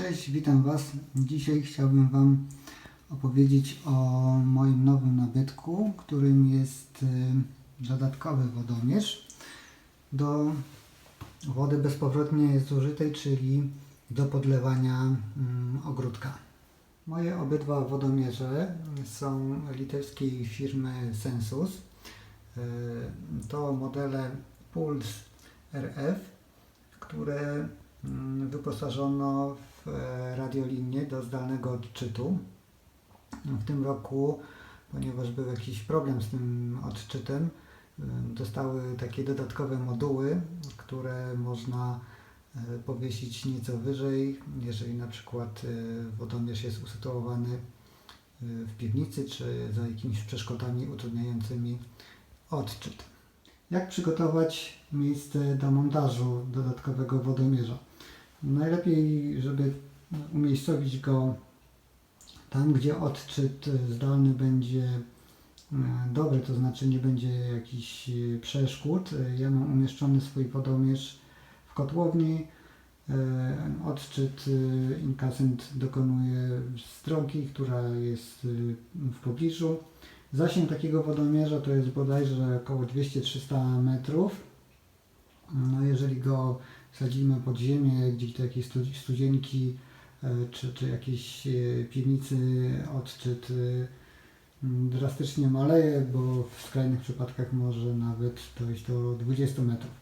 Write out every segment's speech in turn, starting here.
Cześć, witam Was. Dzisiaj chciałbym Wam opowiedzieć o moim nowym nabytku, którym jest y, dodatkowy wodomierz do wody bezpowrotnie zużytej, czyli do podlewania mm, ogródka. Moje obydwa wodomierze są litewskiej firmy Sensus. Y, To modele Puls RF, które mm, wyposażono w radiolinię do zdalnego odczytu. W tym roku, ponieważ był jakiś problem z tym odczytem, y, dostały takie dodatkowe moduły, które można e, powiesić nieco wyżej, jeżeli na przykład e, wodomierz jest usytuowany e, w piwnicy czy za jakimiś przeszkodami utrudniającymi odczyt. Jak przygotować miejsce do montażu dodatkowego wodomierza? Najlepiej, żeby umiejscowić go tam, gdzie odczyt zdalny będzie e, dobry, to znaczy nie będzie jakichś e, przeszkód. Ja mam umieszczony swój wodomierz w kotłowni. E, Odczyt inkasent dokonuje z drogi, która jest w pobliżu. Zasięg takiego wodomierza to jest bodajże około 200-300 metrów. No jeżeli go sadzimy pod ziemię, gdzieś do jakiejś stu- studzienki e, czy, czy jakiejś e, piwnicy, odczyt e, drastycznie maleje, bo w skrajnych przypadkach może nawet dojść do 20 metrów.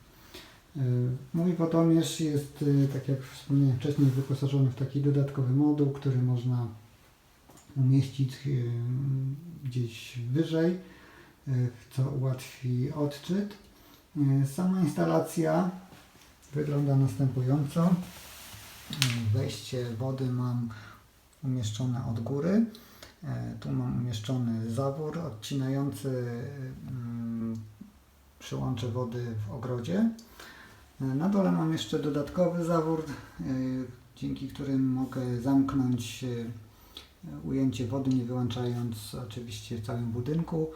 Mój wodomierz jest, e, tak jak wspomniałem wcześniej, wyposażony w taki dodatkowy moduł, który można umieścić gdzieś wyżej, co ułatwi odczyt. Sama instalacja wygląda następująco. Wejście wody mam umieszczone od góry. E, Tu mam umieszczony zawór odcinający mm, przyłącze wody w ogrodzie. E, Na dole mam jeszcze dodatkowy zawór, e, dzięki którym mogę zamknąć ujęcie wody, nie wyłączając oczywiście całym budynku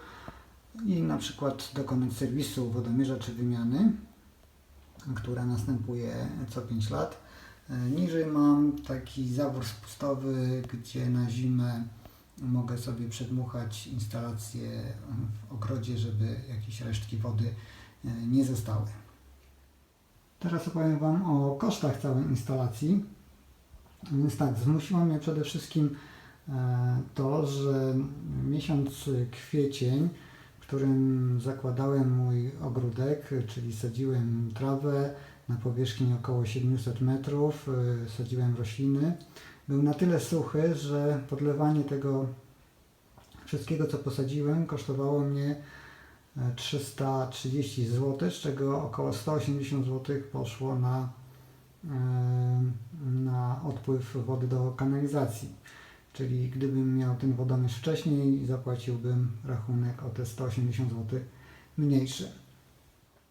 i na przykład dokonać serwisu wodomierza czy wymiany, która następuje co 5 lat. E, Niżej mam taki zawór spustowy, gdzie na zimę mogę sobie przedmuchać instalację w ogrodzie, żeby jakieś resztki wody e, nie zostały. Teraz opowiem Wam o kosztach całej instalacji. Więc tak, zmusiło mnie przede wszystkim e, to, że miesiąc kwiecień, którym zakładałem mój ogródek, czyli sadziłem trawę na powierzchni około 700 metrów, e, sadziłem rośliny, był na tyle suchy, że podlewanie tego wszystkiego, co posadziłem, kosztowało mnie e, 330 zł, z czego około 180 zł poszło na e, na odpływ wody do kanalizacji. Czyli gdybym miał ten wodomierz wcześniej, zapłaciłbym rachunek o te 180 zł mniejszy.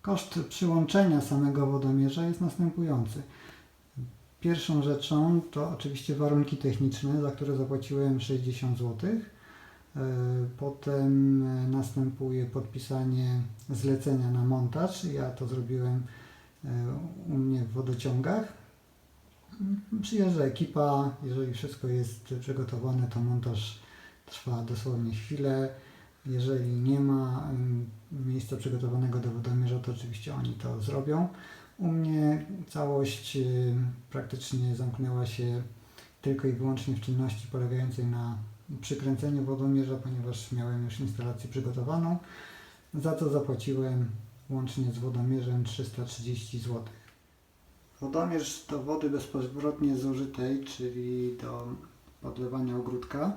Koszt przyłączenia samego wodomierza jest następujący. Pierwszą rzeczą to oczywiście warunki techniczne, za które zapłaciłem 60 zł. Potem e, następuje podpisanie zlecenia na montaż. Ja to zrobiłem e, u mnie w wodociągach. Przyjeżdża ekipa, jeżeli wszystko jest przygotowane, to montaż trwa dosłownie chwilę. Jeżeli nie ma miejsca przygotowanego do wodomierza, to oczywiście oni to zrobią. U mnie całość praktycznie zamknęła się tylko i wyłącznie w czynności polegającej na przykręceniu wodomierza, ponieważ miałem już instalację przygotowaną. Za to zapłaciłem łącznie z wodomierzem 330 zł. Wodomierz do wody bezpowrotnie zużytej, czyli do podlewania ogródka,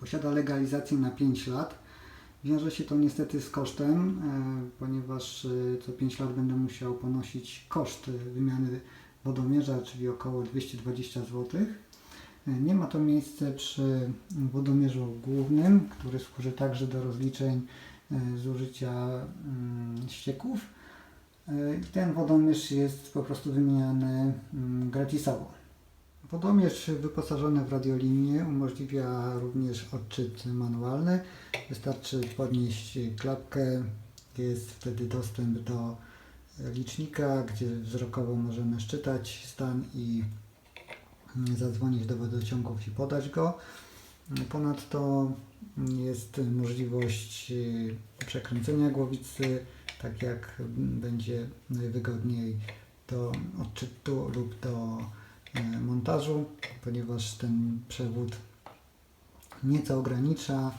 posiada legalizację na 5 lat. Wiąże się to niestety z kosztem, e, ponieważ e, co 5 lat będę musiał ponosić koszt wymiany wodomierza, czyli około 220 zł. E, Nie ma to miejsca przy wodomierzu głównym, który służy także do rozliczeń zużycia mm, ścieków. E, Ten wodomierz jest po prostu wymieniany mm, gratisowo. Wodomierz wyposażony w radiolinię umożliwia również odczyt manualny. Wystarczy podnieść klapkę, jest wtedy dostęp do licznika, gdzie wzrokowo możemy szczytać stan i zadzwonić do wodociągów i podać go. Ponadto jest możliwość y, przekręcenia głowicy, tak jak będzie najwygodniej do odczytu lub do e, montażu, ponieważ ten przewód nieco ogranicza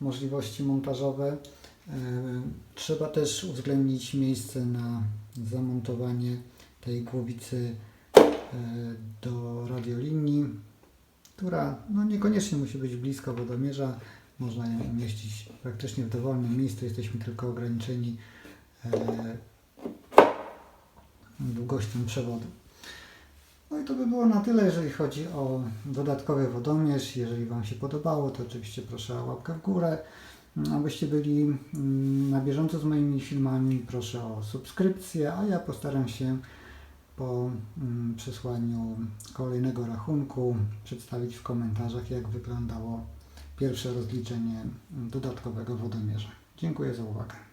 możliwości montażowe. E, Trzeba też uwzględnić miejsce na zamontowanie tej głowicy e, do radiolinii, która no, niekoniecznie musi być blisko wodomierza. Można ją umieścić praktycznie w dowolnym miejscu. Jesteśmy tylko ograniczeni długością przewodu. No i to by było na tyle, jeżeli chodzi o dodatkowy wodomierz. Jeżeli Wam się podobało, to oczywiście proszę o łapkę w górę. Abyście byli mm, na bieżąco z moimi filmami, proszę o subskrypcję, a ja postaram się po mm, przesłaniu kolejnego rachunku przedstawić w komentarzach, jak wyglądało pierwsze rozliczenie mm, dodatkowego wodomierza. Dziękuję za uwagę.